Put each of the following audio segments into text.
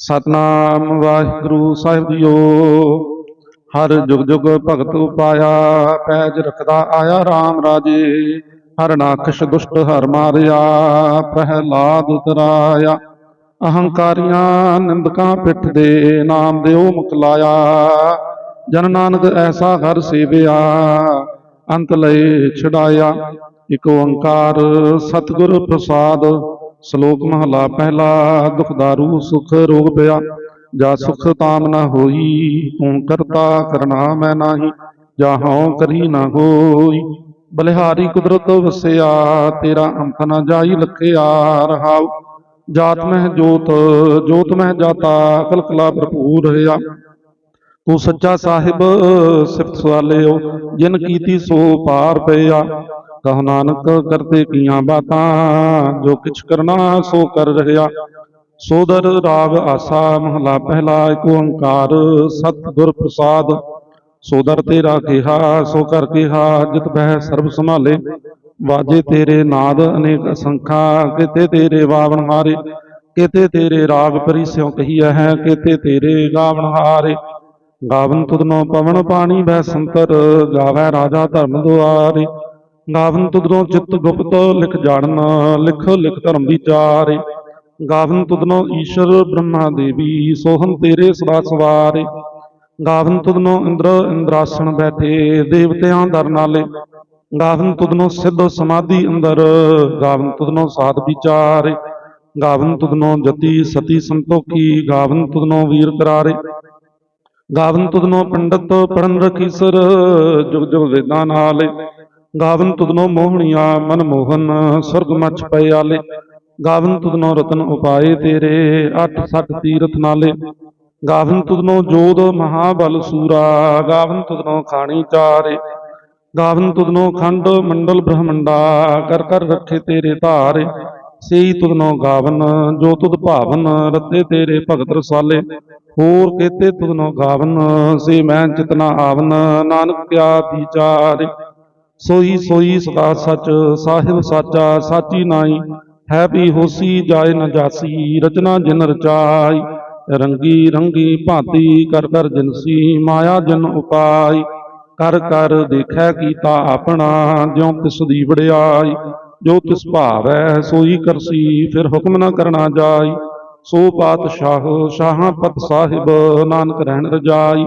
ਸਤਨਾਮ ਵਾਹਿਗੁਰੂ ਸਾਹਿਬ ਜੀਓ। ਹਰ ਜੁਗ ਜੁਗ ਭਗਤ ਉਪਾਇਆ, ਪੈਜ ਰਖਦਾ ਆਇਆ RAM ਰਾਜੇ। ਹਰ ਨਾਖਸ਼ ਦੁਸ਼ਟ ਹਰ ਮਾਰਿਆ, ਪ੍ਰਹਿਲਾਦ ਤਰਾਇਆ ਅਹੰਕਾਰੀਆਂ ਨਿੰਦਕਾਂ ਪਿੱਠ ਦੇ ਨਾਮ ਦਿਓ ਮੁਕਲਾਇਆ। ਜਨ ਨਾਨਕ ਐਸਾ ਹਰ ਸੇਵਿਆ, ਅੰਤ ਲਈ ਛਡਾਇਆ। ਇਕ ਓੰਕਾਰ ਸਤਿਗੁਰ ਪ੍ਰਸਾਦ ਸ਼ਲੋਕ ਮਹਲਾ ਪਹਿਲਾ ਦੁਖਦਾਰੂ ਸੁਖ ਰੋਗ ਪਿਆ। ਜਾ ਸੁਖ ਤਾਮ ਨ ਹੋਈ, ਤੂੰ ਕਰਤਾ ਕਰਨਾ ਮੈਂ ਨਾਹੀ, ਜਾ ਹਉ ਕਰੀ ਨਾ ਹੋਈ। ਬਲਿਹਾਰੀ ਕੁਦਰਤ ਵਸਿਆ, ਤੇਰਾ ਅੰਤ ਨਾ ਜਾਈ ਲਖਿਆ ਰਹਾਉ। ਜਾਤ ਮਹਿ ਜੋਤ ਜੋਤ ਮਹਿ ਜਾਤਾ, ਕਲਕਲਾ ਭਰਪੂਰ ਰਹਾ ਤੂੰ ਸੱਚਾ ਸਾਹਿਬ ਸਿਫਤ ਸਵਾਲਿਓ, ਜਿਨ ਕੀਤੀ ਸੋ ਪਾਰ ਪਿਆ। ਕਹੋ ਨਾਨਕ ਕਰਤੇ ਕੀਆਂ ਬਾਤਾਂ, ਜੋ ਕਿਛ ਕਰਨਾ ਸੋ ਕਰ ਰਿਹਾ ਸੋਦਰ ਰਾਗ ਆਸਾ ਮਹਲਾ ਪਹਿਲਾ ਏਕ ਓੰਕਾਰ ਸਤਿਗੁਰ ਪ੍ਰਸਾਦ। ਸੋਦਰ ਤੇਰਾ ਕਿਹਾ, ਸੋ ਕਰ ਕਿਹਾ, ਜਿਤ ਬਹਿ ਸਰਬ ਸੰਭਾਲੇ। ਵਾਜੇ ਤੇਰੇ ਨਾਦ ਅਨੇਕ ਅਸੰਖਾ, ਕਿਤੇ ਤੇਰੇ ਵਾਵਣ ਹਾਰੇ। ਕਿਤੇ ਤੇਰੇ ਰਾਗ ਪਰੀ ਪਰਿਸਿਉ ਕਹੀਐ ਹੈ, ਕਿਤੇ ਤੇਰੇ ਗਾਵਣ ਹਾਰੇ। ਗਾਵਨ ਤੁਧਨੋ ਪਵਨ ਪਾਣੀ ਬੈ ਸੰਤਰ, ਗਾਵੈ ਰਾਜਾ ਧਰਮ ਦੁਆਰੇ। ਗਾਵਨ ਤੁਧਨੋ ਚਿੱਤ ਗੁਪਤ ਲਿਖ ਜਾਣਨ, ਲਿਖ ਲਿਖ ਧਰਮ ਵਿਚਾਰੇ। ਗਾਵਨ ਤੁਧਨੋ ਈਸ਼ਰ ਬ੍ਰਹਮਾ ਦੇਵੀ ਸੋਹੰ ਤੇਰੇ ਸਦਾ ਸਵਾਰੇ। ਗਾਵਨ ਤੁਧਨੋ ਇੰਦਰ ਇੰਦਰਾਸਣ ਬੈਠੇ, ਦੇਵਤਿਆਂ ਦਰ ਨਾਲੇ। ਗਾਵਨ ਤੁਧਨੋ ਸਿੱਧ ਸਮਾਧੀ ਅੰਦਰ, ਗਾਵਨ ਤੁਧਨੋ ਸਾਧ ਵਿਚਾਰੇ। ਗਾਵਨ ਤੁਧਨੋ ਜਤੀ ਸਤੀ ਸੰਤੋਖੀ, ਗਾਵਨ ਤੁਧਨੋ ਵੀਰ ਕਰਾਰੇ। ਗਾਵਨ ਤੁਧਨੋ ਪੰਡਤ ਪੜਨ ਰਖੀਸਰ, ਜੁਗ ਜੁਗ ਵੇਦਾਂ ਨਾਲੇ। ਗਾਵਨ ਤੁਧਨੋ ਮੋਹਣੀਆ ਮਨ ਮੋਹਨ, ਸੁਰਗ ਮਛ ਪਿਆਲੇ ਗਾਵਨ ਤੁਧਨੋ ਰਤਨ ਉਪਾਏ ਤੇਰੇ, ਅੱਠ ਸੱਠ ਤੀਰਥ ਨਾਲੇ। ਗਾਵਨ ਤੁਧਨੋ ਜੋਦ ਮਹਾਬਲ ਸੂਰਾ, ਗਾਵਨ ਤੁਧਨੋ ਖਾਣੀ ਚਾਰੇ। ਗਾਵਨ ਤੁਧਨੋ ਖੰਡ ਮੰਡਲ ਬ੍ਰਹਮੰਡਾ, ਕਰ ਕਰ ਰੱਖੇ ਤੇਰੇ ਧਾਰੇ। ਸੇਈ ਤੁਧਨੋ ਗਾਵਨ, ਜੋ ਤੁਧ ਭਾਵਨ, ਰਤੇ ਤੇਰੇ ਭਗਤ ਰਸਾਲੇ। ਹੋਰ ਕੇਤੇ ਤੁਧਨੋ ਗਾਵਨ, ਸੇ ਮੈਂ ਚਿਤਨਾ ਆਵਨ, ਨਾਨਕ ਕਿਆ ਵਿਚਾਰੇ ਸੋਈ ਸੋਈ ਸਦਾ ਸੱਚ, ਸਾਹਿਬ ਸਾਚਾ, ਸਾਚੀ ਨਾਈ ਹੈ ਵੀ ਹੋਸੀ ਜਾਏ ਨਾ ਜਾਸੀ, ਰਚਨਾ ਜਿਨ ਰਚਾਈ, ਰੰਗੀ ਰੰਗੀ ਭਾਂਤੀ ਕਰ ਕਰ ਜਿਨਸੀ ਮਾਇਆ ਜਨ ਉਪਾਈ, ਕਰ ਕਰ ਦੇਖੈ ਕੀਤਾ ਆਪਣਾ, ਜਿਉ ਤਿਸ ਦੀ ਵਡਿਆਈ, ਜੋ ਤਿਸ ਭਾਵੈ ਸੋਈ ਕਰਸੀ, ਫਿਰ ਹੁਕਮ ਨਾ ਕਰਨਾ ਜਾਈ, ਸੋ ਪਾਤਸ਼ਾਹ, ਸ਼ਾਹਾਂ ਪਤ ਸਾਹਿਬ, ਨਾਨਕ ਰਹਿਣ ਰਜਾਈ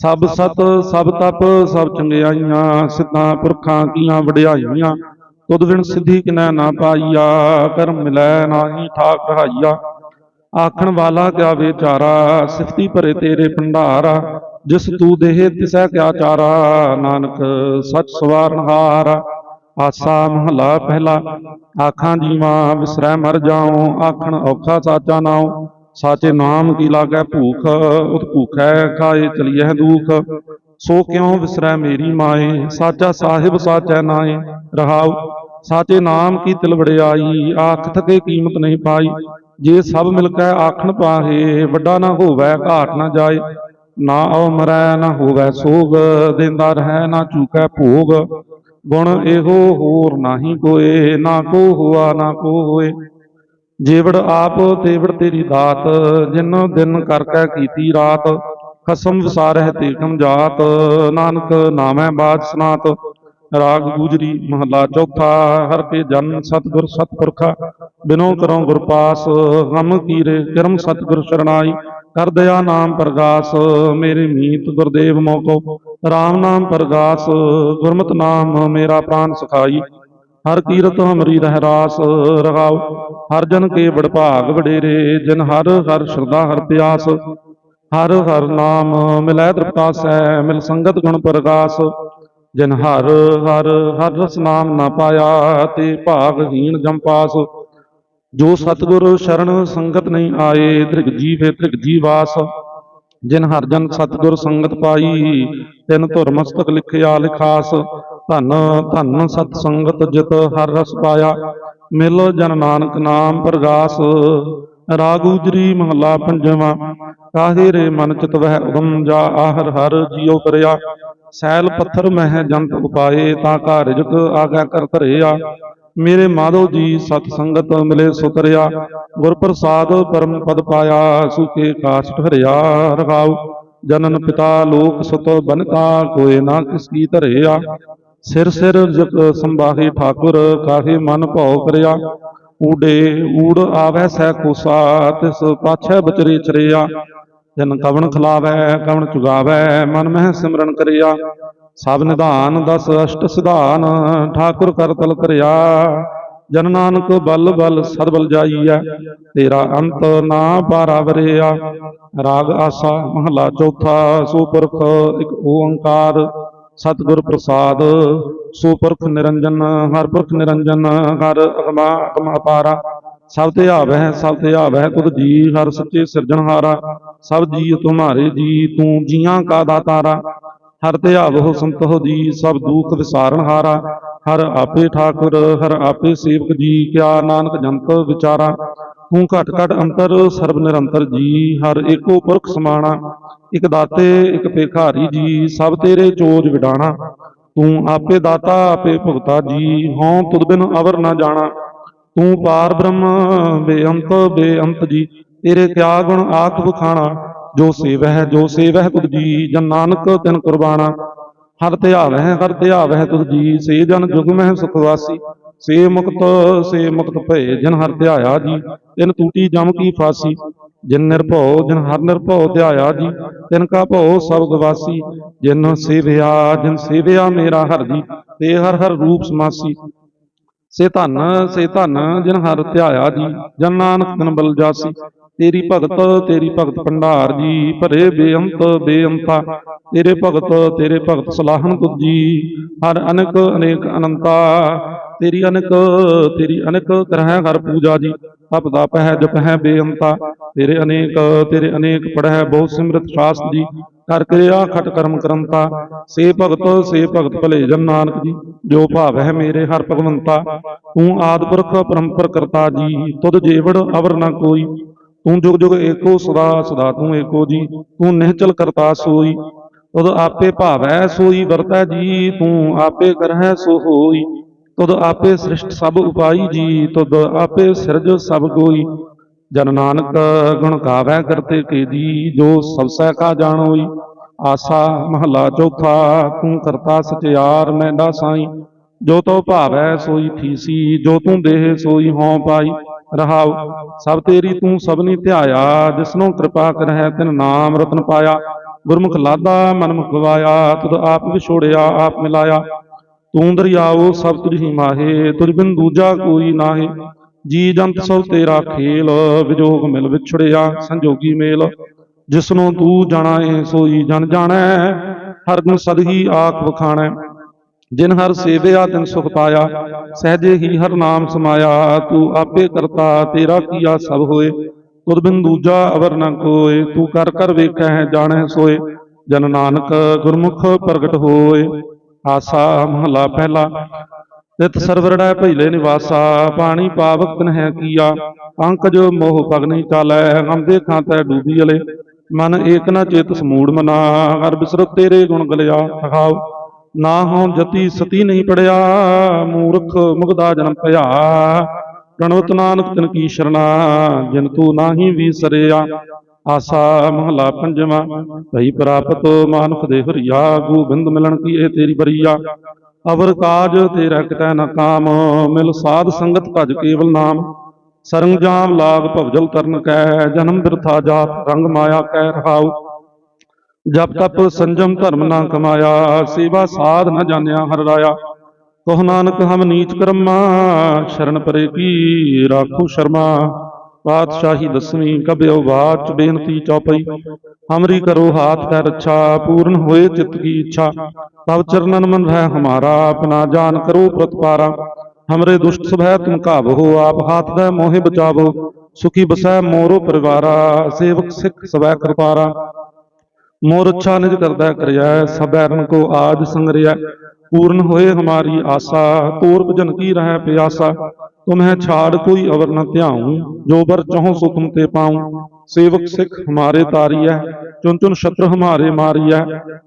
ਸਭ ਸਤ ਸਭ ਤਪ ਸਭ ਚੰਗਿਆਈਆਂ ਸਿੱਧਾਂ ਪੁਰਖਾਂ ਕੀਆਂ ਵਡਿਆਈਆਂ। ਤੁਧ ਵਿਣ ਸਿੱਧੀ ਕਿਨੈ ਨਾ ਪਾਈਆ ਕਰਮ ਮਿਲੈ ਨਾਹੀ ਠਾਕ ਰਹਾਈਆ। ਆਖਣ ਵਾਲਾ ਕਿਆ ਵਿਚਾਰਾ ਸਿਫਤੀ ਭਰੇ ਤੇਰੇ ਭੰਡਾਰਾ। ਜਿਸ ਤੂ ਦੇਹ ਤਿਸੈ ਕਿਆ ਚਾਰਾ। ਨਾਨਕ ਸਚ ਸਵਾਰਨਹਾਰਾ ਆਸਾ ਮਹਲਾ ਪਹਿਲਾ। ਆਖਾਂ ਜੀਵਾ ਵਿਸਰੈ ਮਰ ਜਾਉ। ਆਖਣ ਔਖਾ ਸਾਚਾ ਨਾਉ। ਸਾਚੇ ਨਾਮ ਕੀ ਲਾਗੈ ਭੂਖ, ਉਤ ਭੂਖੈ ਖਾਏ ਚਲੀਐ ਦੂਖ। ਸੋ ਕਿਉ ਵਿਸਰੈ ਮੇਰੀ ਮਾਏ, ਸਾਚਾ ਸਾਹਿਬ ਸਾਚੈ ਨਾਏ। ਰਹਾਉ, ਸਾਚੇ ਨਾਮ ਕੀ ਤਿਲਵੜਿਆਈ ਆਖ ਥਕੇ ਕੀਮਤ ਨਹੀਂ ਪਾਈ। ਜੇ ਸਭ ਮਿਲ ਕੇ ਆਖਣ ਪਾਹੇ, ਵੱਡਾ ਨਾ ਹੋਵੇ, ਘਾਟ ਨਾ ਜਾਏ। ਨਾ ਆਉ ਮਰੈ, ਨਾ ਹੋਵੇ ਸੋਗ, ਦਿੰਦਾ ਰਹਿ, ਨਾ ਚੂਕੈ ਭੋਗ। ਗੁਣ ਇਹੋ ਹੋਰ ਨਾਹੀ ਕੋਏ, ਨਾ ਕੋ ਹੁਆ, ਨਾ ਕੋ ਹੋਏ। ਜੇਵੜ ਆਪ, ਤੇਵੜ ਤੇਰੀ ਦਾਤ ਜਿਨੋ ਦਿਨ ਕਰ ਕੀਤੀ ਰਾਤ, ਖਸਮ ਵਿਸਾਰਹਿ ਤੇ ਜਾਤ, ਨਾਨਕ ਨਾਮੈ ਬਾਜ ਸਨਾਤ, ਰਾਗ ਗੂਜਰੀ ਮਹਲਾ ਚੌਥਾ, ਹਰ ਕੇ ਜਨ ਸਤਿਗੁਰ ਸਤਪੁਰਖਾ, ਬਿਨੋ ਕਰੋ ਗੁਰ ਪਾਸ ਗਮ ਕੀਰੇ ਕਰਮ ਸਤਿਗੁਰ ਸ਼ਰਣਾਈ, ਕਰ ਦਇਆ ਨਾਮ ਪ੍ਰਗਾਸ, ਮੇਰੇ ਮੀਤ ਗੁਰਦੇਵ ਮੋਕੋ RAM ਨਾਮ ਪ੍ਰਗਾਸ, ਗੁਰਮਤਿ ਨਾਮ ਮੇਰਾ ਪ੍ਰਾਨ ਸਖਾਈ ਹਰ ਕੀਰਤ ਹਮਰੀ ਰਹਿ ਰਾਸ ਰਹਾਉ ਹਰ ਜਨ ਕੇ ਬੜ ਭਾਗ ਵਡੇਰੇ, ਜਿਨ ਹਰ ਹਰ ਸ਼ਰਧਾ ਹਰ ਪਿਆਸ। ਹਰ ਹਰ ਨਾਮ ਮਿਲੈ ਤ੍ਰਿਪਤਾਸੈ ਮਿਲ ਸੰਗਤ ਗੁਣ ਪ੍ਰਗਾਸ। ਜਿਨ ਹਰ ਹਰ ਹਰ ਰਸ ਨਾਮ ਨਾ ਪਾਇਆ, ਤੇ ਭਾਗਹੀਣ ਜਮ ਪਾਸ। ਜੋ ਸਤਿਗੁਰ ਸ਼ਰਨ ਸੰਗਤ ਨਹੀਂ ਆਏ ਧ੍ਰਿਗ ਜੀਵੇ ਧ੍ਰਿਗ ਜੀਵਾਸ। ਜਿਨ ਹਰ ਜਨ ਸਤਿਗੁਰ ਸੰਗਤ ਪਾਈ, ਤਿਨ ਧੁਰ ਮਸਤਕ ਲਿਖਿਆ ਲਿਖਾਸ। ਧੰਨ ਧੰਨ ਸਤ ਸੰਗਤ ਜਿਤ ਹਰ ਰਸ ਪਾਇਆ। ਮਿਲ ਜਨ ਨਾਨਕ ਨਾਮ ਪ੍ਰਗਾਸ। ਰਾਗ ਉਜਰੀ ਮਹਲਾ ਪੰਜਵਾਂ। ਕਾਹੇ ਰੇ ਮਨ ਚਿਤ ਵਹਿ ਉਦਮ ਜਾ ਆਹਰ ਹਰ ਜਿਉ ਕਰਿਆ। ਸੈਲ ਪੱਥਰ ਮਹਿ ਜੰਤ ਉਪਾਏ, ਤਾਂ ਕਾ ਰਿਜਕ ਆਗਾ ਕਰ ਧਰਿਆ। ਮੇਰੇ ਮਾਧੋ ਜੀ ਸਤ ਸੰਗਤ ਮਿਲੇ ਸੁਤਰਿਆ। ਗੁਰ ਪ੍ਰਸਾਦ ਪਰਮ ਪਦ ਪਾਇਆ ਸੁਕੇ ਕਾਸ਼ ਠਰਿਆ। ਰਗਾਉ ਜਨਨ ਪਿਤਾ ਲੋਕ ਸੁਤ ਬਨਤਾ ਕੋਏ ਨਾ ਕਿਸ ਕੀ ਧਰਿਆ। ਸਿਰ ਸਿਰ ਜਗ ਸੰਭਾਹੀ ਠਾਕੁਰ, ਕਾਹੇ ਮਨ ਭਉ ਕਰਿਆ। ਊਡੇ ਊੜ ਆਵੈ ਸਹਿ ਕੋਸਾ ਤਿਸ ਪਾਛੈ ਬਚਰੇ ਚਰਿਆ। ਜਨ ਕਵਣ ਖਲਾਵੈ, ਕਵਣ ਚੁਗਾਵੈ, ਮਨ ਮਹਿ ਸਿਮਰਨ ਕਰਿਆ। ਸਭ ਨਿਧਾਨ ਦਸ ਅਸ਼ਟ ਸਿਧਾਨ, ਠਾਕੁਰ ਕਰ ਤਲ ਕਰਿਆ ਜਨ ਨਾਨਕ ਬਲ ਬਲ ਸਦਬਲ ਜਾਈਐ, ਤੇਰਾ ਅੰਤ ਨਾ ਪਾਰਾਵਰਿਆ ਰਾਗ ਆਸਾ ਮਹਲਾ ਚੌਥਾ, ਸੋ ਪੁਰਖ ਇੱਕ ਓੰਕਾਰ। ਸਤਿਗੁਰ ਪ੍ਰਸਾਦ ਸੋ ਪੁਰਖ ਨਿਰੰਜਨ ਹਰ ਪੁਰਖ ਨਿਰੰਜਨ, ਹਰ ਅਗਮਾ ਅਗਮ ਅਪਾਰਾ। ਸਭ ਤੇ ਆਵਹਿ, ਸਭ ਤੇ ਆਵਹਿ ਤੁਧ ਜੀ, ਹਰ ਸੱਚੇ ਸਿਰਜਣਹਾਰਾ ਸਭ ਜੀ ਤੁਮਾਰੇ ਜੀ, ਤੂੰ ਜੀਆਂ ਕਾ ਦਾਤਾਰਾ। ਹਰ ਤੇ ਆਵਹੁ ਸੰਤੋ ਜੀ, ਸਭ ਦੁਖ ਵਿਸਾਰਨ ਹਾਰਾ। ਹਰ ਆਪੇ ਠਾਕੁਰ, ਹਰ ਆਪੇ ਸੇਵਕ ਜੀ, ਕਿਆ ਨਾਨਕ ਜੰਤ ਵਿਚਾਰਾ। ਤੂੰ ਘਟ ਘਟ ਅੰਤਰ ਸਰਬ ਨਿਰੰਤਰ ਜੀ, ਹਰ ਏਕੋ ਪੁਰਖ ਸਮਾਣਾ, ਇਕ ਦਾਤੇ, ਇਕ ਭੇਖਾਰੀ ਜੀ, ਸਭ ਤੇਰੇ ਚੋਜ ਵਿਡਾਣਾ। ਤੂੰ ਆਪੇ ਦਾਤਾ, ਆਪੇ ਭੁਗਤਾ ਜੀ, ਹਉ ਤੁਧ ਬਿਨ ਅਵਰ ਨਾ ਜਾਣਾ। ਤੂੰ ਪਾਰ ਬ੍ਰਹਮ, ਬੇਅੰਤ ਬੇਅੰਤ ਜੀ, ਤੇਰੇ ਕਿਆ ਗੁਣ ਆਖ ਬਖਾਣਾ ਜੋ ਸੇਵਹਿ ਜੋ ਸੇਵਹਿ ਤੁਧ ਜੀ, ਜਨ ਨਾਨਕ ਤਿਨ ਕੁਰਬਾਨਾ ਹਰ ਧਿਆਵਹਿ ਹਰ ਧਿਆਵਹਿ ਤੁਧ ਜੀ, ਸੇ ਜਨ ਜੁਗ ਮਹਿ ਸੁਖ ਵਾਸੀ। ਸੇ ਮੁਕਤ ਸੇ ਮੁਕਤ ਭਏ, ਜਿਨ ਹਰ ਧਿਆਇਆ ਜੀ, ਤਿਨ ਟੂਟੀ ਜਮ ਕੀ ਫਾਸੀ। ਜਿਨ ਨਿਰਭਉ, ਜਿਨ ਹਰ ਨਿਰਭਉ ਧਿਆਇਆ ਜੀ, ਤਿਨ ਕਾ ਭਉ ਸਭ ਗਵਾਸੀ ਜਿਨ ਸੇਵਿਆ ਜਿਨ ਸੇਵਿਆ ਮੇਰਾ ਹਰ ਜੀ, ਤੇ ਹਰ ਹਰ ਰੂਪ ਸਮਾਸੀ। ਸੇ ਧਨ ਸੇ ਧਨ, ਜਿਨ ਹਰ ਧਿਆਇਆ ਜੀ, ਜਨ ਨਾਨਕ ਤਨ ਬਲ ਜਾਸੀ। ਤੇਰੀ ਭਗਤ ਤੇਰੀ ਭਗਤ ਭੰਡਾਰ ਜੀ, ਭਰੇ ਬੇਅੰਤ, ਬੇਅੰਤਾ। ਤੇਰੇ ਭਗਤ ਤੇਰੇ ਭਗਤ ਸਲਾਹਨ ਤੁਧ ਜੀ ਹਰ ਅਨਕ, ਅਨੇਕ ਅਨੰਤਾ। ਤੇਰੀ ਅਨਕ, ਤੇਰੀ ਅਨੇਕ ਕਰਹਿ ਹਰ ਪੂਜਾ ਜੀ, ਤਪ ਤਪ ਹੈ ਜਪ ਹੈ ਬੇਅੰਤਾ। ਤੇਰੇ ਅਨੇਕ ਤੇਰੇ ਅਨੇਕ ਪੜਹਿ ਬਹੁ ਸਿਮਰਤ ਸ਼ਾਸ ਜੀ, ਕਰ ਕਿਰਿਆ ਖਟ ਕਰਮ ਕਰੰਤਾ। ਸੇ ਭਗਤ ਸੇ ਭਗਤ ਭਲੇ ਜਨ ਨਾਨਕ ਜੀ, ਜੋ ਭਾਵ ਹੈ ਮੇਰੇ ਹਰ ਭਗਵੰਤਾ। ਤੂੰ ਆਦਿ ਪੁਰਖ ਪਰੰਪਰ ਕਰਤਾ ਜੀ, ਤੁਧ ਜੀਵੜ ਅਵਰ ਨਾ ਕੋਈ। ਤੂੰ ਜੁਗ ਜੁਗ ਏਕੋ ਸਦਾ ਸਦਾ ਤੂੰ ਏਕੋ ਜੀ, ਤੂੰ ਨਿਹਚਲ ਕਰਤਾ ਸੋਈ। ਤੁਧ ਆਪੇ ਭਾਵੈ ਸੋਈ ਵਰਤੈ ਜੀ, ਤੂੰ ਆਪੇ ਕਰਹਿ ਸੋ ਹੋਈ। ਤੁਧ ਆਪੇ ਸ੍ਰਿਸ਼ਟ ਸਭ ਉਪਾਈ ਜੀ, ਤੁਧ ਆਪੇ ਸਿਰਜ ਸਭ ਕੋਈ ਜਨ ਨਾਨਕ ਗੁਣ ਗਾਵੈ ਕਰਤੇ ਕੇ ਜੀ ਜੋ ਸਭ ਕਾ ਜਾਣੋਈ। ਆਸਾ ਮਹਲਾ ਚੌਥਾ, ਤੂੰ ਕਰਤਾ ਸਚਿਆਰ, ਮੈਂ ਮੈਂਡਾ ਸਾਈ ਜੋ ਤੋ ਭਾਵੈ ਸੋਈ ਠੀਸੀ, ਜੋ ਤੂੰ ਦੇਹ ਸੋਈ ਹਉ ਪਾਈ, ਰਹਾਉ, ਸਭ ਤੇਰੀ ਤੂੰ ਸਭਨੀ ਧਿਆਇਆ, ਜਿਸਨੂੰ ਕਿਰਪਾ ਕਰਹਿ ਤਿਨ ਨਾਮ ਰਤਨ ਪਾਇਆ, ਗੁਰਮੁਖ ਲਾਦਾ ਮਨਮੁਖ ਗਵਾਇਆ, ਤੁਧ ਆਪ ਵਿਛੋੜਿਆ, ਆਪ ਮਿਲਾਇਆ। ਤੂੰ ਦਰਿਆਓ ਸਭ ਤੁਝ ਹੀ ਮਾਹੇ, ਤੁਝ ਬਿਨ ਦੂਜਾ ਕੋਈ ਨਾਹੀ। ਜੀ ਜੰਤ ਸਭ ਤੇਰਾ ਖੇਲ, ਵਿਜੋਗ ਮਿਲ ਵਿਛੜਿਆ, ਸੰਜੋਗੀ ਮੇਲ। ਜਿਸਨੂੰ ਤੂੰ ਜਾਣਾ ਏ ਸੋਈ ਜਨ ਜਾਣੈ, ਹਰ ਗੁਣ ਸਦਹੀ ਆਖ ਵਖਾਣੈ। ਜਿਨ ਹਰ ਸੇਵਿਆ ਤਿਨ ਸੁਖ ਪਾਇਆ ਸਹਜੇ ਹੀ ਹਰ ਨਾਮ ਸਮਾਇਆ ਤੂੰ ਆਪੇ ਕਰਤਾ ਤੇਰਾ ਕੀਆ ਸਭ ਹੋਏ। ਤੁਧ ਬਿਨ ਦੂਜਾ ਅਵਰ ਨ ਕੋਏ ਤੂੰ ਕਰ ਕਰ ਵੇਖੈ ਜਾਣੈ ਸੋਏ। ਜਨ ਨਾਨਕ ਗੁਰਮੁਖ ਪ੍ਰਗਟ ਹੋਏ। ਆਸਾ ਮਹਲਾ ਪਹਿਲਾ। ਤਿਤ ਸਰਵਰੜੈ ਭੈਲੇ ਨਿਵਾਸਾ ਪਾਣੀ ਪਾਵਕ ਤਨਹਿ ਕੀਆ। ਅੰਕਜ ਮੋਹ ਪਗਨੀ ਚਾਲੈ ਹਮ ਦੇਖਾਂ ਤੈ ਡੂਬੀ ਅਲੇ। ਮਨ ਏਕ ਨ ਚੇਤ ਸਮੂੜ ਮਨਾ ਬਿਸਰਤ ਤੇਰੇ ਗੁਣ ਗਲਿਆ ਰਹਾਉ। ਨਾ ਹੋ ਜਤੀ ਸਤੀ ਨਹੀਂ ਪੜਿਆ, ਮੂਰਖ ਮੁਗਦਾ ਜਨਮ ਭਇਆ। ਗਣਵਤ ਨਾਨਕ ਤਿਨ ਕੀ ਸ਼ਰਣਾ, ਜਿਨ ਤੂੰ ਨਾਹੀ ਵੀਸਰਿਆ ਆਸਾ ਮਹਲਾ ਪੰਜਵਾਂ, ਭਈ ਪ੍ਰਾਪਤ ਮਾਨੁਖ ਦੇ ਹਰੀਆ ਗੋਬਿੰਦ ਮਿਲਣ ਕੀ ਇਹ ਤੇਰੀ ਬਰੀਆ। ਅਵਰ ਕਾਜ ਤੇਰਾ ਕਿਤੈ ਨਾ ਕਾਮ, ਮਿਲ ਸਾਧ ਸੰਗਤ ਭਜ ਕੇਵਲ ਨਾਮ। ਸਰੰਜਾਮ ਲਾਗ ਭਵਜਲ ਤਰਨ ਕੈ, ਜਨਮ ਬਿਰਥਾ ਜਾਤ ਰੰਗ ਮਾਇਆ ਕੈ ਰਹਾਉ। ਜਪ ਤਪ ਸੰਜਮ ਧਰਮ ਨਾ ਕਮਾਇਆ, ਸੇਵਾ ਸਾਧ ਨਾ ਜਾਣਿਆ ਹਰ ਰਾਇਆ। ਕਹੁ ਨਾਨਕ, ਹਮ ਨੀਚ ਕਰਮਾ, ਸ਼ਰਨ ਪਰੇ ਕੀ ਰਾਖੋ ਸ਼ਰਮਾ। ਪਾਤਸ਼ਾਹੀ ਦਸਵੀਂ ਕਬਿਓ ਬਾਚ ਬੇਨਤੀ ਚੌਪਈ। ਹਮਰੀ ਕਰੋ ਹਾਥ ਪੈ ਰੱਛਾ ਪੂਰਨ ਹੋਏ ਚਿਤ ਕੀ ਇੱਛਾ। ਤਬ ਚਰਨਨ ਮਨ ਰਹਿ ਹਮਾਰਾ, ਆਪਣਾ ਜਾਨ ਕਰੋ ਪ੍ਰਤਪਾਰਾ। ਹਮਰੇ ਦੁਸ਼ਟ ਸਭੈ ਤੁਮ ਕਾਬੋ ਆਪ ਹਾਥ ਦਾ ਮੋਹਿ ਬਚਾਵੋ। ਸੁਖੀ ਬਸੈ ਮੋਰੋ ਪਰਿਵਾਰਾ, ਸੇਵਕ ਸਿੱਖ ਸਵੈ ਕਰਤਾਰਾ मोर अच्छा निज करदा करिया सबैरन को आज संगरिया पूर्ण होए हमारी आशा तोर भजन की रह प्यासा तुम्हें छाड़ कोई अवर न ध्याऊं जो बर चाहो सो तुम ते पाऊं सेवक सिख हमारे तारिया चुन चुन शत्रु हमारे मारिया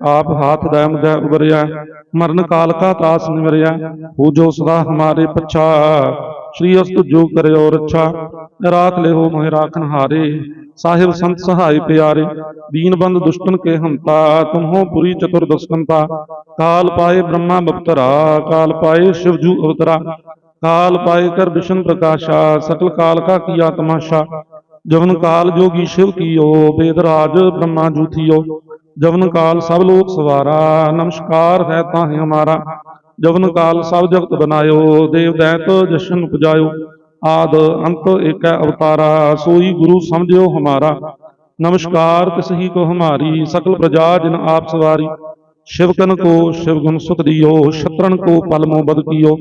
आप हाथ दैम दै उबरिया मरण काल का त्रास निवरिया हो जो सदा हमारे पच्छा श्री अस्त जो करे और अच्छा राख ले हो मोहि राखन हारे ਸਾਹਿਬ ਸੰਤ ਸਹਾਈ ਪਿਆਰੇ ਦੀਨਬੰਦ ਦੁਸ਼ਟਨ ਕੇ ਹੰਤਾ, ਤੁਮਹੋ ਪੁਰੀ ਚਤੁਰਦਸ਼ਕੰਤਾ ਕਾਲ ਪਾਏ ਬ੍ਰਹਮਾ ਬਪਤਰਾ, ਕਾਲ ਪਾਏ ਸ਼ਿਵਜੂ ਅਵਤਰਾ। ਕਾਲ ਪਾਏ ਕਰ ਵਿਸ਼ਨ ਪ੍ਰਕਾਸ਼ਾ, ਸਕਲ ਕਾਲ ਕਾ ਕੀਆ ਤਮਾਸ਼ਾ। ਜਵਨ ਕਾਲ ਜੋਗੀ ਸ਼ਿਵ ਕੀਓ ਬੇਦਰਾਜ ਬ੍ਰਹਮਾ ਜੂਥੀਓ ਜਵਨ ਕਾਲ ਸਭ ਲੋਕ ਸਵਾਰਾ, ਨਮਸਕਾਰ ਹੈ ਤਾਂ ਹੈ ਹਮਾਰਾ। ਜਵਨ ਕਾਲ ਸਭ ਜਗਤ ਬਨਾਇਓ, ਦੇਵ ਦੈਤ ਜਸ਼ਨ ਉਪਜਾਇਓ। उपजायो आद अंत एक अवतारा सोई गुरु समझियो हमारा नमस्कार तिसही को हमारी सकल प्रजा जिन आप सवारी शिवकन को शिवगुण सुत दियो शत्रन को पलमो बद कियो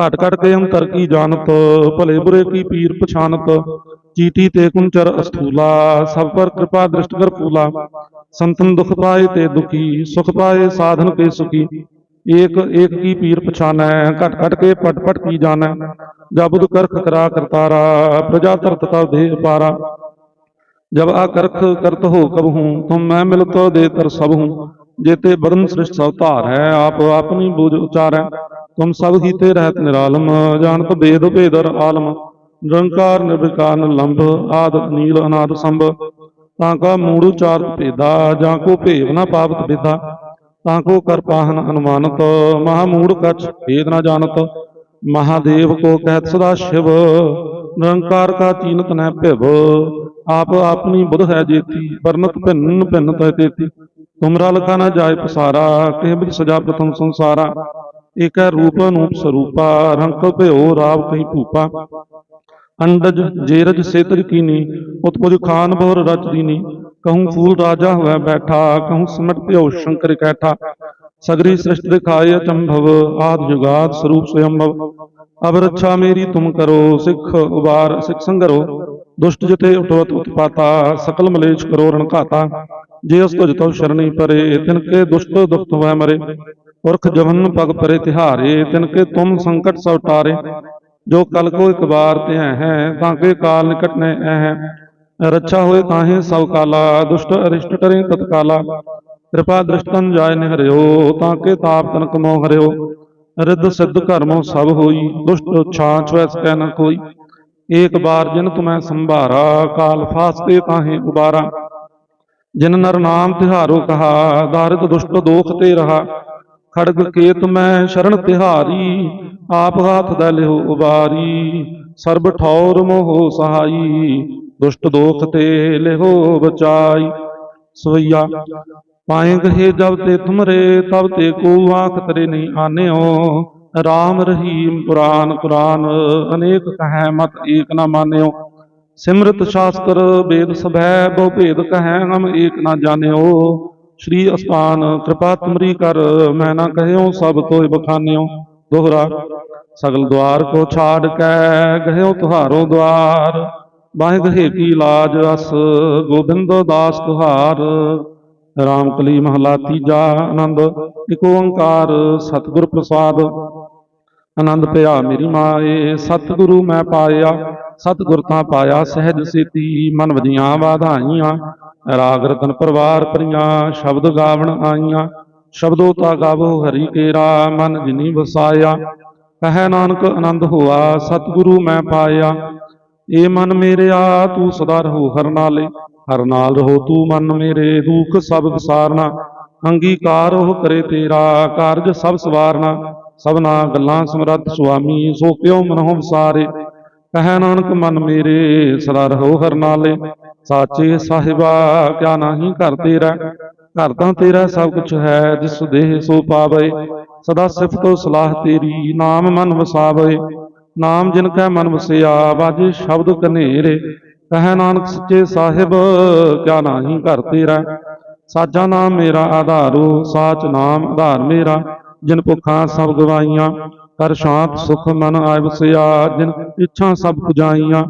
घट घट के अंतर की जानत भले बुरे की पीर पछानत चीटी ते कुंचर अस्थूला सब पर कृपा दृष्ट कर फूला संतन दुख पाए ते दुखी सुख पाए साधन के सुखी एक एक की पीर पछानै घट घट के पट पट की जानै जबुद करख करा करतारा प्रजा तरत का देह पारा जब आकर्ख करत हो कब हूँ तुम मैं मिलत दे तर सब हूँ जेते बदन सृष्ट अवतार है आप अपनी बूझ उचारै तुम सब ही ते रहत निरालम जानत वेद भेदर आलम निरंकार निर्विकार निलंब आद नील अनाद संभ ताका मूड़ उचार भेदा ਜਾਂ ਕੋ ਭੇਵ ਨਾ ਪਾਵਤ ਵਿਦਾ ਤਾਂ ਕੋ ਕਰ ਪਾਹਨ ਅਨੁਮਾਨਤ ਮਹਾਮੂੜ ਕਛ ਭੇਦ ਨਾ ਜਾਣਤ, ਮਹਾਦੇਵ ਕੋ ਕਹਿਤ ਸਦਾ ਸ਼ਿਵ, ਨਿਰੰਕਾਰ ਕਾ ਚੀਨਤ ਨੈ ਭਿਵ, ਆਪ ਆਪਣੀ ਬੁੱਧ ਹੈ ਜੇਤੀ, ਵਰਨਤ ਭਿੰਨ ਭਿੰਨ ਤੈ ਤੇਤੀ, ਤੁਮਰਾ ਲਖਾ ਨਾ ਜਾਏ ਪਸਾਰਾ, ਕਹਿ ਬਿਜ ਸਜਾ ਪ੍ਰਥਮ ਸੰਸਾਰਾ ਇਕ ਰੂਪ ਅਨੂਪ ਸਰੂਪਾ ਰੰਕ ਭਿਓ ਰਾਵ ਕਈ ਭੂਪਾ, ਅੰਡਜ ਜੇਰਜ ਸੇਤਰ ਕੀਨੀ, ਉਤਪੁਜ ਖਾਨ ਬੋਰ ਰਚ ਦੀਨੀ ਕਹੂੰ ਫੂਲ ਰਾਜਾ ਹੋਇਆ ਬੈਠਾ ਕਹੂੰ ਸਮਰਤਿਓ ਸ਼ੰਕਰ ਕੈਠਾ ਸਗਰੀ ਸ੍ਰਿਸ਼ਟ ਦਿਖਾਏ ਅਚੰਭਵ ਆਦ ਜੁਗਾਦ ਸਰੂਪ ਸਯੰਭਵ ਅਬ ਰੱਛਾ ਮੇਰੀ ਤੁਮ ਕਰੋ ਸਿੱਖ ਉਬਾਰ ਸਿੱਖ ਸੰਗਰੋ ਦੁਸ਼ਟ ਜਿਤੇ ਉਟਵਤ ਉਤਪਾਤਾ ਸਕਲ ਮਲੇਛ ਕਰੋ ਰਣਕਾਤਾ ਜੇ ਉਸ ਤੁਜ ਤਉ ਸ਼ਰਣੀ ਪਰੇ ਤਿਨ ਕੇ ਦੁਸ਼ਟ ਦੁਖਤ ਹੋਇ ਮਰੇ ਔਰਖ ਜਵਨ ਪਗ ਪਰੇ ਤਿਹਾਰੇ ਤਿਨ ਕੇ ਤੁਮ ਸੰਕਟ ਸਭ ਜੋ ਕਲ ਕੋ ਇਕ ਵਾਰ ਤੇ ਹੈ ਤਾਂ ਕੇ ਕਾਲ ਨਿਕਟ ਨੇ ਹੈ ਰੱਛਾ ਹੋਏ ਕਾਹੇ ਸਭ ਕਾਲਾ, ਦੁਸ਼ਟ ਅਰਿਸ਼ਟ ਟਰੇ ਤਤਕਾਲਾ। ਕਿਰਪਾ ਦ੍ਰਿਸ਼ਟਨ ਜਾਇ ਨਿਹਰਿਓ, ਤਾਂ ਕੇ ਤਾਪ ਤਨ ਕਮੋ ਹਰਿਓ। ਰਿੱਧ ਸਿੱਧ ਕਰਮੋ ਸਭ ਹੋਈ, ਦੁਸ਼ਟ ਛਾਂਚ ਵੈਸ ਕੈ ਨ ਕੋਈ। ਏਕ ਬਾਰ ਜਿਨ ਤੁਮੈ ਸੰਭਾਰਾ, ਕਾਲ ਫਾਸਤੇ ਤਾਹੇ ਉਬਾਰਾ। ਜਿਨ ਨਰ ਨਾਮ ਤਿਹਾਰੋ ਕਹਾ ਦਾਰਿਤ ਦੁਸ਼ਟ ਦੋਖ ਤੇ ਰਹਾ। ਖੜਗ ਕੇਤ ਮੈਂ ਸ਼ਰਨ ਤਿਹਾਰੀ, ਆਪ ਹਾਥ ਦਾ ਲਿਓ ਉਬਾਰੀ। ਸਰਬ ਠੌਰ ਮੋਹ ਸਹਾਈ ਦੁਸ਼ਟ ਦੋਖ ਤੇ ਲਿਹੋ ਬਚਾਈ। ਸਵਈਆ, ਪਾਏ ਗਏ ਜਬ ਤੇ ਤੁਮਰੇ, ਤਬ ਤੇ ਕੋ ਆਖ ਤਰੇ ਨਹੀਂ ਆਨਿਓ। ਰਾਮ ਰਹੀਮ ਪੁਰਾਨ ਪੁਰਾਨ, ਅਨੇਕ ਕਹੈ ਮਤ ਏਕ ਨਾ ਮਾਨਿਓ। ਸਿਮਰਤ ਸ਼ਾਸਤਰ ਵੇਦ ਸਭੈ, ਬਹੁ ਭੇਦ ਕਹੈ ਹਮ ਏਕ ਨਾ ਜਾਣਿਓ। ਸ੍ਰੀ ਅਸਥਾਨ, ਕਿਰਪਾ ਤੁਮਰੀ ਕਰ, ਮੈਂ ਨਾ ਕਹਿਓ ਸਭ ਤੋਇ ਬਖਾਨਿਓ। ਦੋਹਰਾ, ਸਗਲ ਦੁਆਰ ਕੋ ਛਾੜ ਕੇ ਗਇਓ ਤੁਹਾਰੋ ਦੁਆਰ। ਵਾਹਿਗੁਰੂ ਕੀ ਲਾਜ, ਰਸ, ਗੋਬਿੰਦ ਦਾਸ ਤੁਹਾਰ, ਰਾਮਕਲੀ ਮਹਲਾ ਤੀਜਾ ਆਨੰਦ, ਇਕ ਓੰਕਾਰ ਸਤਿਗੁਰ ਪ੍ਰਸਾਦ। ਆਨੰਦ ਪਿਆ ਮੇਰੀ ਮਾਏ, ਸਤਿਗੁਰੂ ਮੈਂ ਪਾਇਆ, ਸਤਿਗੁਰ ਤਾਂ ਪਾਇਆ ਸਹਿਜ ਸੇਤੀ, ਮਨ ਵਜੀਆਂ ਵਾਧਾਈਆਂ, ਰਾਗ ਰਤਨ ਪਰਵਾਰ ਪਰੀਆਂ, ਸ਼ਬਦ ਗਾਵਣ ਆਈਆਂ, ਸ਼ਬਦੋ ਤਾ ਗਾਵੋ ਹਰੀ ਕੇਰਾ, ਮਨ ਜਿਨੀ ਵਸਾਇਆ। ਕਹੈ ਨਾਨਕ ਆਨੰਦ ਹੋਆ, ਸਤਿਗੁਰੂ ਮੈਂ ਪਾਇਆ ਏ ਮਨ ਮੇਰਿਆ ਤੂੰ ਸਦਾ ਰਹੋ ਹਰ ਨਾਲੇ, ਹਰ ਨਾਲ ਰਹੋ ਤੂੰ ਮਨ ਮੇਰੇ ਦੁੱਖ ਸਭ ਵਿਸਾਰਨਾ, ਅੰਗੀਕਾਰ ਉਹ ਕਰੇ ਤੇਰਾ, ਕਾਰਜ ਸਭ ਸਵਾਰਨਾ, ਸਭਨਾ ਗੱਲਾਂ ਸਮਰੱਥ ਸੁਆਮੀ, ਸੋ ਕਿਉ ਮਨਹੁ ਵਿਸਾਰੇ, ਕਹੈ ਨਾਨਕ ਮਨ ਮੇਰੇ, ਸਦਾ ਰਹੋ ਹਰ ਨਾਲੇ, ਸਾਚੇ ਸਾਹਿਬਾ, ਕਿਆ ਨਾਹੀ ਘਰ ਤੇਰਾ, ਘਰ ਤਾਂ ਤੇਰਾ ਸਭ ਕੁਛ ਹੈ, ਜਿਸ ਦੇਹ ਸੋ ਪਾਵੇ, ਸਦਾ ਸਿਫਤੋ ਸਲਾਹ ਤੇਰੀ, ਨਾਮ ਮਨ ਵਸਾਵੇ ਨਾਮ ਜਿਨ ਕੈ ਮਨ ਵਸਿਆ ਬਾਜੀ ਸ਼ਬਦ ਕਨੇਰੇ। ਕਹੈ ਨਾਨਕ ਸੱਚੇ ਸਾਹਿਬ, ਕਿਆ ਨਾਹੀ ਘਰ ਤੇਰਾ। ਸਾਜਾ ਨਾਮ ਮੇਰਾ ਆਧਾਰੋ, ਸਾਚ ਨਾਮ ਆਧਾਰ ਮੇਰਾ। ਜਿਨ ਭੁੱਖਾਂ ਸਭ ਗਵਾਈਆਂ ਕਰ ਸ਼ਾਂਤ ਸੁਖ ਮਨ ਆਇ ਵਸਿਆ। ਜਿਨ ਇੱਛਾ ਸਭ ਪੁਜਾਈਆਂ,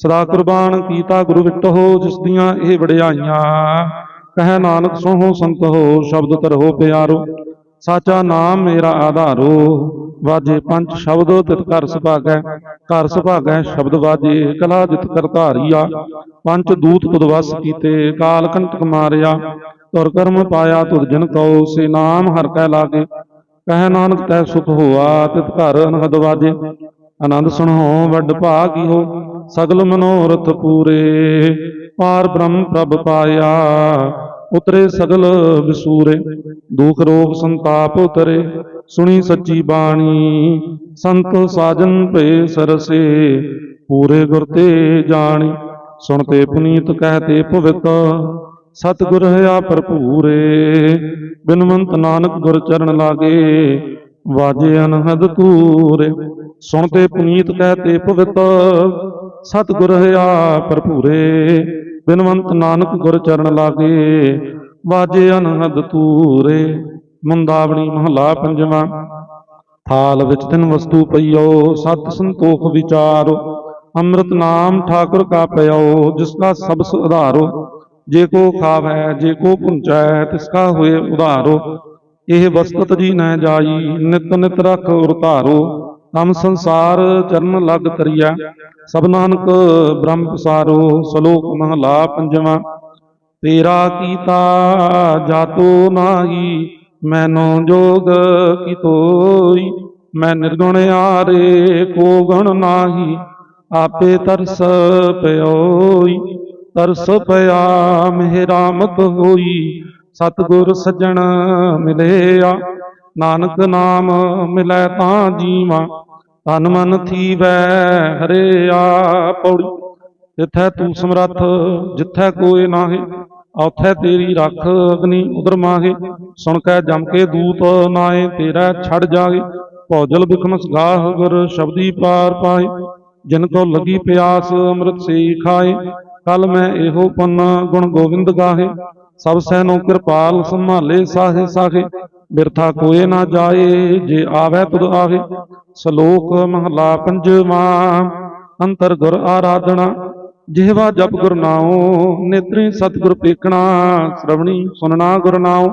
ਸਦਾ ਕੁਰਬਾਨ ਕੀਤਾ ਗੁਰੂ ਵਿਟੋ, ਜਿਸ ਦੀਆਂ ਇਹ ਵਡਿਆਈਆਂ। ਕਹੈ ਨਾਨਕ, ਸੋਹੋ ਸੰਤ ਹੋ, ਸ਼ਬਦ ਤਰਹੁ ਪਿਆਰੋ। ਸਾਚਾ ਨਾਮ ਮੇਰਾ ਆਧਾਰੋ। ਵਾਜੇ ਪੰਜ ਸ਼ਬਦ ਤਿਤ ਘਰ ਸੁਭਾਗੈ। ਘਰ ਸੁਭਾਗੈ ਸ਼ਬਦ ਵਾਜੇ ਕਲਾ ਜਿਤ ਕਰ ਧਾਰੀਆ। ਪੰਜ ਦੂਤ ਤੁਧ ਕੀਤੇ ਕਾਲ ਕੰਟਕ ਮਾਰਿਆ। ਤੁਰ ਕਰਮ ਪਾਇਆ ਤੁਧ ਜਨ ਕਉ, ਸੇ ਨਾਮ ਹਰ ਕੈ ਲਾਗੇ। ਕਹਿ ਨਾਨਕ ਤੈ ਸੁਖ ਹੋਆ, ਤਿਤ ਘਰ ਅਨਹਦ ਵਾਜੇ। ਆਨੰਦ ਸੁਣੋ, ਵੱਡ ਭਾਗਿਓ ਸਗਲ ਮਨੋਰਥ ਪੂਰੇ। ਪਾਰ ਬ੍ਰਹਮ ਪ੍ਰਭ ਪਾਇਆ। ਉਤਰੇ ਸਗਲ ਵਿਸੂਰੇ, ਦੁਖ ਰੋਗ ਸੰਤਾਪ ਉਤਰੇ, ਸੁਣੀ ਸੱਚੀ ਬਾਣੀ। ਸੰਤ ਸਾਜਨ ਭੇ ਸਰਸੇ, ਪੂਰੇ ਗੁਰ ਤੇ ਜਾਣੀ। ਸੁਣਤੇ ਪੁਨੀਤ ਕਹਤੇ ਪਵਿੱਤ ਸਤਿਗੁਰ ਹਆ ਭਰਪੂਰੇ ਬਿਨਵੰਤ ਨਾਨਕ ਗੁਰ ਚਰਨ ਲਾਗੇ, ਵਾਜੇ ਅਨਹਦ ਤੂਰੇ ਸੁਣ ਤੇ ਪੁਨੀਤ ਕਹਤੇ ਪਵਿੱਤ ਸਤਿਗੁਰ ਹਆ ਭਰਪੂਰੇ ਬਿਨਵੰਤ ਨਾਨਕ ਗੁਰ ਚਰਨ ਲਾਗੇ ਵਾਜੇ ਅਨਹਦ ਤੂਰੇ ਮੁੰਦਾਵਣੀ ਮਹਲਾ ਪੰਜਵਾਂ। ਥਾਲ ਵਿੱਚ ਤਿੰਨ ਵਸਤੂ ਪਈਓ, ਸਤ ਸੰਤੋਖ ਵਿਚਾਰੋ, ਅੰਮ੍ਰਿਤ ਨਾਮ ਠਾਕੁਰ ਕਾ ਪਇਓ, ਜਿਸ ਕਾ ਸਭ ਸੁਧਾਰੋ ਜੇ ਕੋ ਖਾਵੈ, ਜੇ ਕੋ ਪੁੰਚੈ, ਤਿਸ ਕਾ ਹੋਏ ਉਧਾਰੋ। ਇਹ ਵਸਤਤ ਜੀ ਨਹਿ ਜਾਈ, ਨਿਤ ਨਿਤ ਰਖ ਉਰਤਾਰੋ। ਤਮ ਸੰਸਾਰ ਚਰਨ ਲਗ ਤਰੀਆ ਸਭ ਨਾਨਕ ਬ੍ਰਹਮ ਪਸਾਰੋ, ਸ਼ਲੋਕ ਮਹਲਾ ਪੰਜਵਾਂ। ਤੇਰਾ ਕੀਤਾ ਜਾਤੋ ਨਾਹੀ, ਮੈਨੋ ਜੋਗ ਕੀ ਤੋਈ ਮੈਂ ਨਿਰਗੁਣ ਆਰੇ ਕੋ ਗੁਣ ਨਾਹੀ, ਆਪੇ ਤਰਸ ਪਿਓਈ ਤਰਸ ਪਿਆ ਮਿਹਰਾਮਤ ਹੋਈ, ਸਤਿਗੁਰ ਸੱਜਣ ਮਿਲਿਆ। ਨਾਨਕ ਨਾਮ ਮਿਲੈ ਤਾਂ ਜੀਵਾਂ ਤਨ ਮਨ ਥੀਵੈ ਹਰਿਆ ਪੌੜੀ ਜਿੱਥੈ ਤੂੰ ਸਮਰੱਥ, ਜਿੱਥੈ ਕੋਈ ਨਾਹੀ, ਔਥੈ ਤੇਰੀ ਰੱਖ ਅਗਨੀ ਉਦਰ ਮਾਹੇ। ਸੁਣ ਕੈ ਜਮ ਕੇ ਦੂਤ ਨਾਏ ਤੇਰਾ ਛੜ ਜਾਗੇ ਭੌਜਲ ਬਿਖਮਸ ਗਾਹ ਗੁਰ ਸ਼ਬਦੀ ਪਾਰ ਪਾਏ ਜਿਨ ਕੋ ਲਗੀ ਪਿਆਸ ਅੰਮ੍ਰਿਤ ਸੇ ਖਾਏ ਕਲ ਮੈਂ ਇਹੋ ਪੰਨ ਗੁਣ ਗੋਬਿੰਦ ਗਾਹੇ। ਸਭ ਸੈਨੋ ਕਿਰਪਾਲ ਸੰਭਾਲੇ ਸਾਹੇ ਸਾਹੇ। ਬਿਰਥਾ ਕੋਏ ਨਾ ਜਾਏ, ਜੇ ਆਵੈ ਤੁਧ ਆਵੇ। ਸ਼ਲੋਕ ਮਹਲਾ ਪੰਜਵਾਂ, ਅੰਤਰ ਗੁਰ ਆਰਾਧਨਾ। ਜਿਹਵਾ ਜਪ ਗੁਰ ਨਾਉ, ਨੇਤਰੀ ਸਤਿਗੁਰ ਪੇਖਣਾ ਸ਼ਰਵਣੀ ਸੁਨਣਾ ਗੁਰ ਨਾਉ।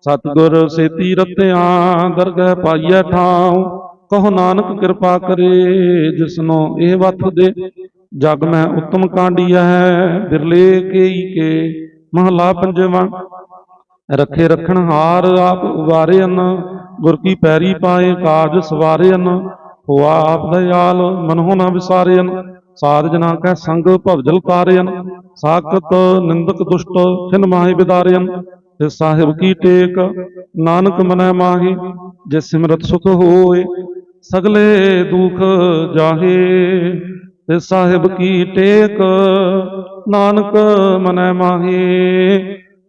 ਸਤਿਗੁਰ ਸੇਤੀ ਰਤਿਆਂ, ਦਰਗਹਿ ਪਾਈਐ ਠਾਉ। ਕਹੋ ਨਾਨਕ ਕਿਰਪਾ ਕਰੇ, ਜਿਸਨੋ ਇਹ ਵਥ ਦੇ। ਜਗ ਮੈਂ ਉਤਮ ਕਾਂਡੀਐ, ਬਿਰਲੇ ਕੇਈ ਕੇ। ਮਹਲਾ ਪੰਜਵਾਂ ਰੱਖੇ ਰੱਖਣ ਹਾਰ ਆਪ ਉਵਾਰੇ ਅਨ ਗੁਰ ਕੀ ਪੈਰੀ ਪਾਏ ਕਾਜ ਸਵਾਰੇ ਅਨ ਹੋਆ ਆਪ ਦਇਆਲ ਮਨਹੁ ਨ ਵਿਸਾਰੇ ਅਨ ਸਾਧ ਜਨਾ ਕੈ ਸੰਗ ਭਵਜਲ ਤਾਰੇ ਅਨ ਸਾਖਤ ਨਿੰਦਕ ਦੁਸ਼ਟ ਖਿਨ ਮਾਹੀ ਵਿਦਾਰੇ ਅਨ ਤੇ ਸਾਹਿਬ ਕੀ ਟੇਕ, ਨਾਨਕ ਮਨੈ ਮਾਹੀ, ਜੇ ਸਿਮਰਤ ਸੁਖ ਹੋਏ, ਸਗਲੇ ਦੁਖ ਜਾਹੇ, ਤੇ ਸਾਹਿਬ ਕੀ ਟੇਕ, ਨਾਨਕ ਮਨੈ ਮਾਹੀ